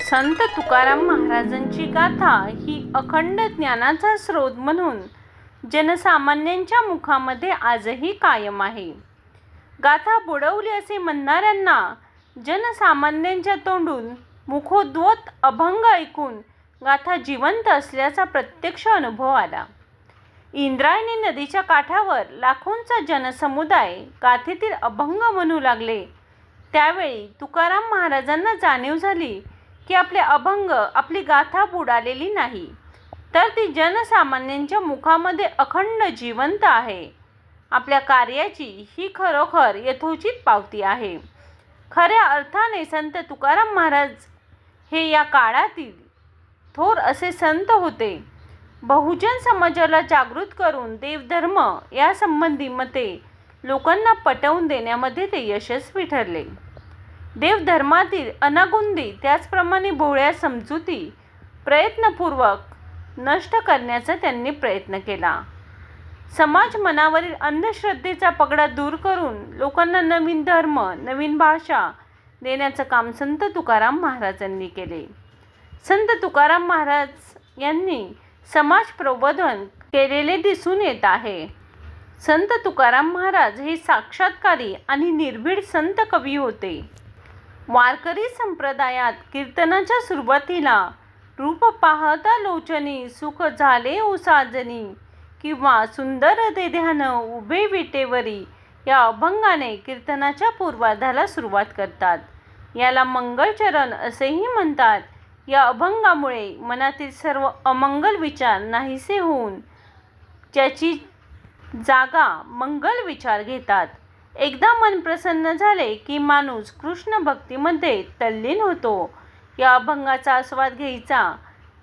संत तुकाराम महाराजांची गाथा ही अखंड ज्ञानाचा स्रोत म्हणून जनसामान्यांच्या मुखामध्ये आजही कायम आहे. गाथा बुडवली असे म्हणणाऱ्यांना जनसामान्यांच्या तोंडून मुखोद्वत अभंग ऐकून गाथा जिवंत असल्याचा प्रत्यक्ष अनुभव आला. इंद्रायणी नदीच्या काठावर लाखोंचा जनसमुदाय गाथेतील अभंग म्हणू लागले. त्यावेळी तुकाराम महाराजांना जाणीव झाली की आपले अभंग आपली गाथा बुडालेली नाही. तर ती जनसामान्यांच्या मुखामध्ये अखंड जिवंत आहे. आपल्या कार्याची ही खरोखर यथोचित पावती आहे. खऱ्या अर्थाने संत तुकाराम महाराज हे या काळातील थोर असे संत होते. बहुजन समाजाला जागृत करून देवधर्म यासंबंधी मते लोकांना पटवून देण्यामध्ये ते यशस्वी ठरले. देवधर्मातील अनागुंदी त्याचप्रमाणे भोळ्या समजुती प्रयत्नपूर्वक नष्ट करण्याचा त्यांनी प्रयत्न केला. समाज मनावरील अंधश्रद्धेचा पगडा दूर करून लोकांना नवीन धर्म नवीन भाषा देण्याचं काम संत तुकाराम महाराजांनी केले. संत तुकाराम महाराज यांनी समाज प्रबोधन केलेले दिसून येत आहे. संत तुकाराम महाराज हे साक्षात्कारी आणि निर्भीड संत कवी होते. वारकरी संप्रदायात कीर्तनाच्या सुरुवातीला रूप पाहता लोचनी सुख झाले उसाजनी किंवा सुंदर ते ध्यान उभे विटेवरी या अभंगाने कीर्तनाच्या पूर्वाधाला सुरुवात करतात. याला मंगलचरण असेही म्हणतात. या अभंगामुळे मनातील सर्व अमंगल विचार नाहीसे होऊन ज्याची जागा मंगल विचार घेतात. एकदा मन प्रसन्न झाले की माणूस कृष्ण भक्तीमध्ये तल्लीन होतो. या अभंगाचा आस्वाद घ्यायचा.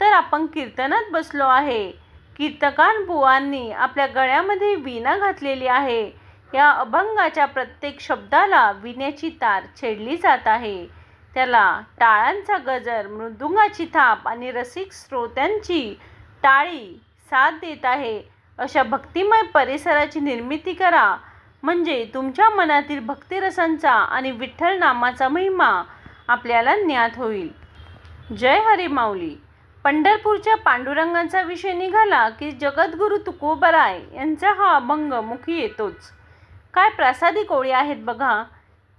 तर आपण कीर्तनात बसलो आहे. कीर्तकान बुवांनी आपल्या गळ्यामध्ये वीणा घातलेली आहे. या अभंगाच्या प्रत्येक शब्दाला विण्याची तार छेडली जात आहे. त्याला टाळांचा गजर मृदुंगाची थाप आणि रसिक श्रोत्यांची टाळी साथ देत आहे. अशा भक्तिमय परिसराची निर्मिती करा. म्हणजे तुमच्या मनातील भक्तिरसांचा आणि विठ्ठल नामाचा महिमा आपल्याला ज्ञात होईल. जय हरी माऊली. पंढरपूरच्या पांडुरंगांचा विषय निघाला की जगद्गुरू तुकोबराय यांचा हा अभंग मुखी येतोच. काय प्रासादिक कोळी आहेत बघा.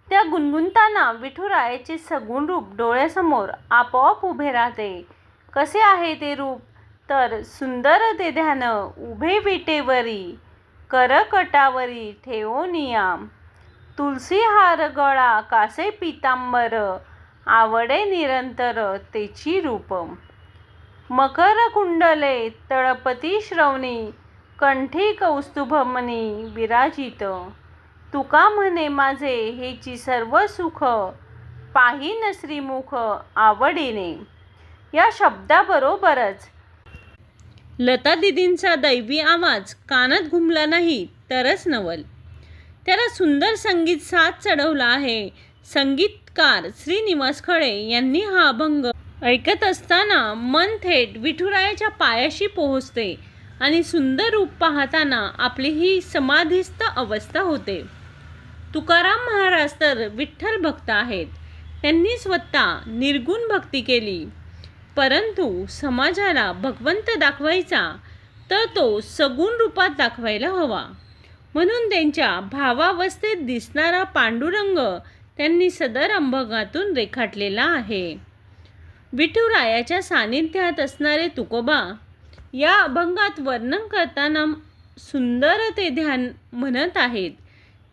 त्या गुणगुणताना विठुरायाचे सगुण रूप डोळ्यासमोर आपोआप उभे राहते. कसे आहे ते रूप? तर सुंदर ते ध्यान उभे विटेवरी. करकटावरी ठेवोनियाम तुलसी हार गळा कासे पितांबर आवडे निरंतर तेची रूपम मकर कुंडले तळपती श्रवणी कंठी कौस्तुभमनी विराजित. तुका म्हणे माझे हेची सर्व सुख पाहिन श्रीमुख आवडीने. या शब्दाबरोबरच लता दिदींचा दैवी आवाज कानात घुमला नाही तरच नवल. त्याला सुंदर संगीत साथ चढवला आहे. संगीतकार श्रीनिवास खळे यांनी हा अभंग ऐकत असताना मन थेट विठुरायाच्या पायाशी पोहोचते आणि सुंदर रूप पाहताना आपली ही समाधीस्थ अवस्था होते. तुकाराम महाराज तर विठ्ठल भक्त आहेत. त्यांनी स्वतः निर्गुण भक्ती केली. परंतु समाजाला भगवंत दाखवायचा तर तो सगुण रूपात दाखवायला हवा. म्हणून त्यांच्या भावावस्थेत दिसणारा पांडुरंग त्यांनी सदर अंभगातून रेखाटलेला आहे. विठुरायाच्या सानिध्यात असणारे तुकोबा या अभंगात वर्णन करताना सुंदर ते ध्यान म्हणत आहेत.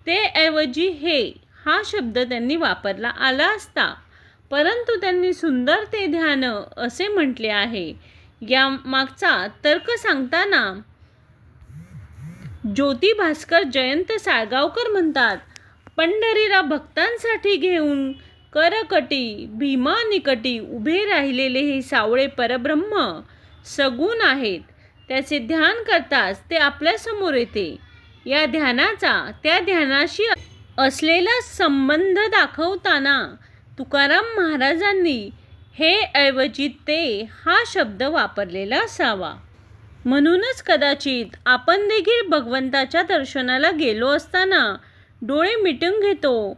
ते ऐवजी हे हा शब्द त्यांनी वापरला आला असता. परंतु त्यांनी सुंदर ते ध्यान असे म्हटले आहे. या मागचा तर्क सांगताना ज्योती भास्कर जयंत साळगावकर म्हणतात पंढरीला भक्तांसाठी घेऊन करकटी भीमा निकटी उभे राहिलेले हे सावळे परब्रह्म सगुण आहेत. त्याचे ध्यान करताच ते आपल्यासमोर येते. या ध्यानाचा त्या ध्यानाशी असलेला संबंध दाखवताना तुकाराम महाराजांनी हे ऐवजी ते हा शब्द वापरलेला असावा. म्हणूनच कदाचित आपण देखील भगवंताच्या दर्शनाला गेलो असताना डोळे मिटून घेतो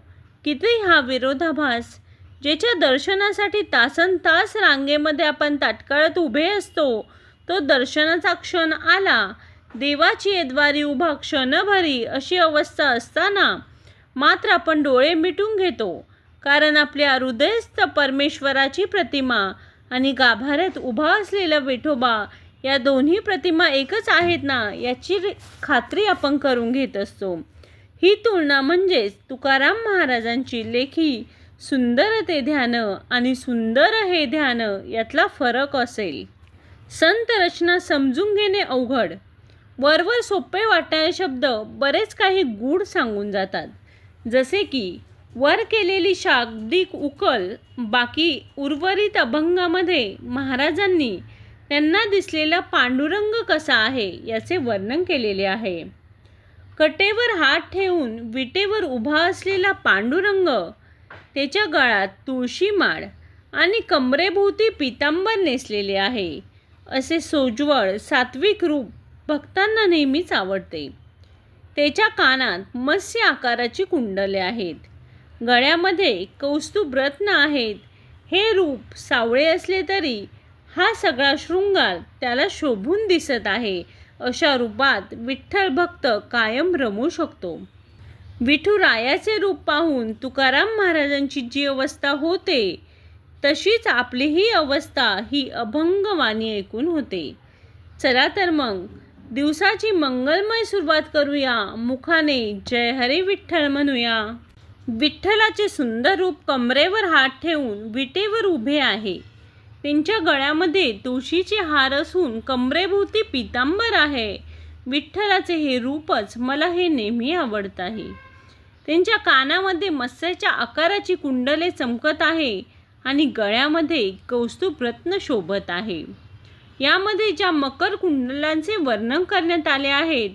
किती हा विरोधाभास ज्याच्या दर्शनासाठी तासन तास रांगेमध्ये आपण ताटकळत उभे असतो तो दर्शनाचा क्षण आला देवाची येद्वारी उभा क्षणभरी अशी अवस्था असताना मात्र आपण डोळे मिटून घेतो. कारण आपल्या हृदयस्थ परमेश्वराची प्रतिमा आणि गाभाऱ्यात उभा असलेला विठोबा या दोन्ही प्रतिमा एकच आहेत ना याची खात्री आपण करून घेत असतो. ही तुलना म्हणजेच तुकाराम महाराजांची लेखी सुंदर ते ध्यान आणि सुंदर हे ध्यान यातला फरक असेल. संत रचना समजून घेणे अवघड. वरवर सोपे वाटणारे शब्द बरेच काही गूढ सांगून जातात. जसे की वर केलेली शाब्दिक उकल बाकी उर्वरित अभंगामध्ये महाराजांनी त्यांना दिसलेला पांडुरंग कसा आहे याचे वर्णन केलेले आहे. कटेवर हात ठेवून विटेवर उभा असलेला पांडुरंग त्याच्या गळात तुळशी माळ आणि कमरेभोवती पितांबर नेसलेले आहे असे सोज्वळ सात्विक रूप भक्तांना नेहमीच आवडते. त्याच्या कानात मत्स्य आकाराची कुंडले आहेत. गळ्यामध्ये कौस्तुभ रत्न आहेत. हे रूप सावळे असले तरी हा सगळा शृंगार त्याला शोभून दिसत आहे. अशा रूपात विठ्ठल भक्त कायम रमू शकतो. विठुरायाचे रूप पाहून तुकाराम महाराजांची जी अवस्था होते तशीच आपली ही अवस्था ही अभंगवाणी ऐकून होते. चला तर मग दिवसाची मंगलमय सुरुवात करूया. मुखाने जय हरे विठ्ठल म्हणूया. विठ्ठलाचे सुंदर रूप कमरेवर हात ठेवून विटेवर उभे आहे. त्यांच्या गळ्यामध्ये तुळशीचे हार असून कमरेभोवती पितांबर आहे. विठ्ठलाचे हे रूपच मला हे नेहमी आवडत आहे. त्यांच्या कानामध्ये मत्स्याच्या आकाराची कुंडले चमकत आहे आणि गळ्यामध्ये कौस्तुभ रत्न शोभत आहे. यामध्ये ज्या मकर कुंडलांचे वर्णन करण्यात आले आहेत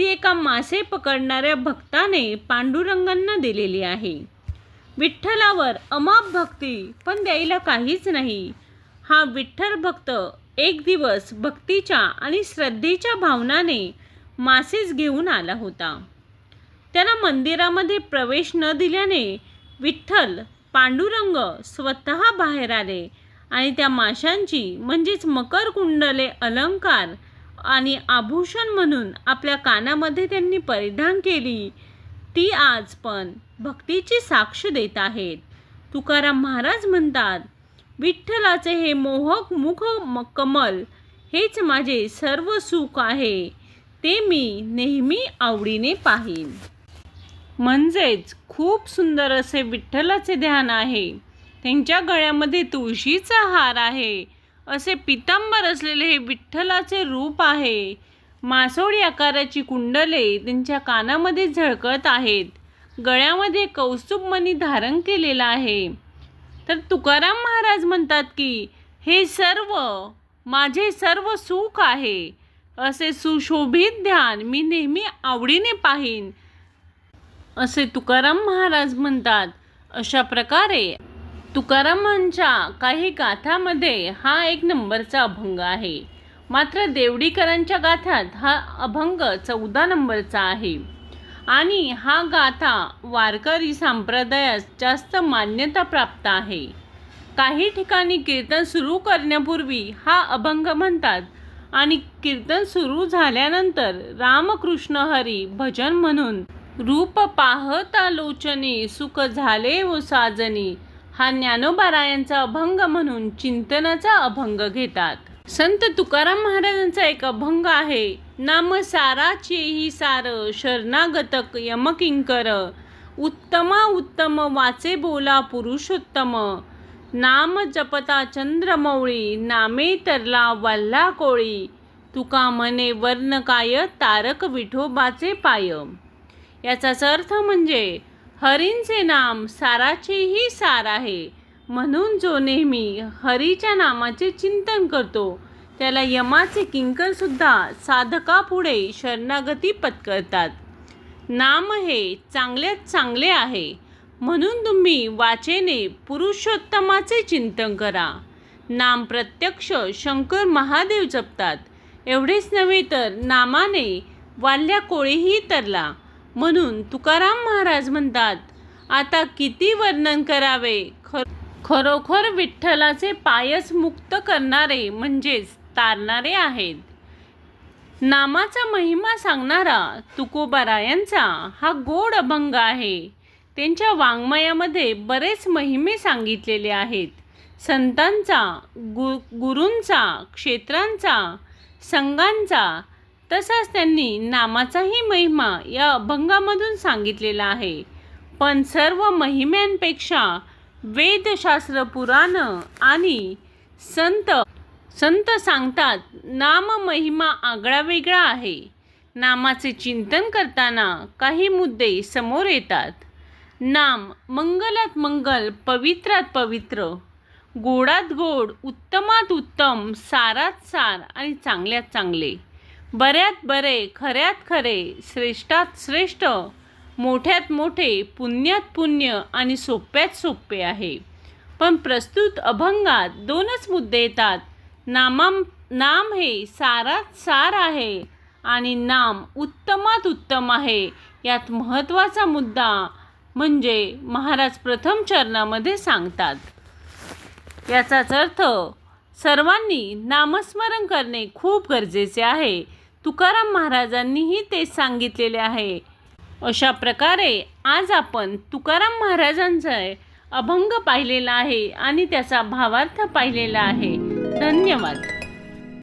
ती एका मासे पकडणाऱ्या भक्ताने पांडुरंगांना दिलेली आहे. विठ्ठलावर अमाप भक्ती पण द्यायला काहीच नाही. हा विठ्ठल भक्त एक दिवस भक्तीच्या आणि श्रद्धेच्या भावनाने मासेच घेऊन आला होता. त्याला मंदिरामध्ये प्रवेश न दिल्याने विठ्ठल पांडुरंग स्वतः बाहेर आले आणि त्या माशांची म्हणजेच मकर कुंडले अलंकार आणि आभूषण म्हणून आपल्या कानामध्ये त्यांनी परिधान केली. ती आज पण भक्तीची साक्ष देत आहेत. तुकाराम महाराज म्हणतात विठ्ठलाचे हे मोहक मुख म- कमल हेच माझे सर्व सुख आहे. ते मी नेहमी आवडीने पाहीन. म्हणजेच खूप सुंदर असे विठ्ठलाचे ध्यान आहे. त्यांच्या गळ्यामध्ये तुळशीचा हार आहे. असे पितांबर असलेले हे विठ्ठलाचे रूप आहे. मासोळी आकाराची कुंडले त्यांच्या कानामध्ये झळकत आहेत. गळ्यामध्ये कौस्तुभमणी धारण केलेला आहे. तर तुकाराम महाराज म्हणतात की हे सर्व माझे सर्व सुख आहे. असे सुशोभित ध्यान मी नेहमी आवडीने पाहीन. असे तुकाराम महाराज म्हणतात. अशा प्रकारे तुकारामांच्या काही गाथामध्ये हा एक नंबरचा अभंग आहे. मात्र देवडीकरांच्या गाथात हा अभंग चौदा नंबरचा आहे. आणि हा गाथा वारकरी संप्रदायास जास्त मान्यता प्राप्त आहे. काही ठिकाणी कीर्तन सुरू करण्यापूर्वी हा अभंग म्हणतात आणि कीर्तन सुरू झाल्यानंतर रामकृष्ण हरी भजन म्हणून रूप पाहता लोचने सुख झाले व साजनी हा ज्ञानोबारायांचा अभंग म्हणून चिंतनाचा अभंग घेतात. संत तुकाराम महाराजांचा एक अभंग आहे नाम साराचेही सार शरणागतक यमकिंकर. उत्तमा उत्तम वाचे बोला पुरुषोत्तम. नाम जपता चंद्रमौळी नामे तरला वल्ला कोळी. तुका म्हणे वर्ण काय तारक विठोबाचे पाय. याचाच अर्थ म्हणजे हरींचे नाम साराचेही सार आहे. म्हणून जो नेहमी हरीच्या नामाचे चिंतन करतो त्याला यमाचे किंकरसुद्धा साधकापुढे शरणागती पत्करतात. नाम हे चांगल्यात चांगले आहे. म्हणून तुम्ही वाचेने पुरुषोत्तमाचे चिंतन करा. नाम प्रत्यक्ष शंकर महादेव जपतात. एवढेच नव्हे तर नामाने वाल्या कोळीही तरला. म्हणून तुकाराम महाराज म्हणतात आता किती वर्णन करावे? खर खरोखर विठ्ठलाचे पायस मुक्त करणारे म्हणजेच तारणारे आहेत. नामाचा महिमा सांगणारा तुकोबारायांचा हा गोड अभंग आहे. त्यांच्या वाङ्मयामध्ये बरेच महिमे सांगितलेले आहेत. संतांचा गु गुरूंचा क्षेत्रांचा संघांचा तसाच त्यांनी नामाचाही महिमा या अभंगामधून सांगितलेला आहे. पण सर्व महिम्यांपेक्षा वेदशास्त्र पुराण आणि संत संत सांगतात नाम महिमा आगळा वेगळा आहे. नामाचे चिंतन करताना काही मुद्दे समोर येतात. नाम मंगलात मंगल पवित्रात पवित्र गोडात गोड उत्तमात उत्तम सारात सार आणि चांगल्यात चांगले. बऱ्यात बरे खऱ्यात खरे श्रेष्ठात श्रेष्ठ मोठ्यात मोठे पुण्यात पुण्य आणि सोप्यात सोपे आहे. पण प्रस्तुत अभंगात दोनच मुद्दे येतात. नामाम नाम हे सारात सार आहे आणि नाम उत्तमात उत्तम आहे. यात महत्त्वाचा मुद्दा म्हणजे महाराज प्रथम चरणामध्ये सांगतात. याचाच अर्थ सर्वांनी नामस्मरण करणे खूप गरजेचे आहे. तुकाराम महाराजांनीही तेच सांगितलेले आहे. अशा प्रकारे आज आपण तुकाराम महाराजांचा अभंग पाहिलेला आहे आणि त्याचा भावार्थ पाहिलेला आहे. धन्यवाद.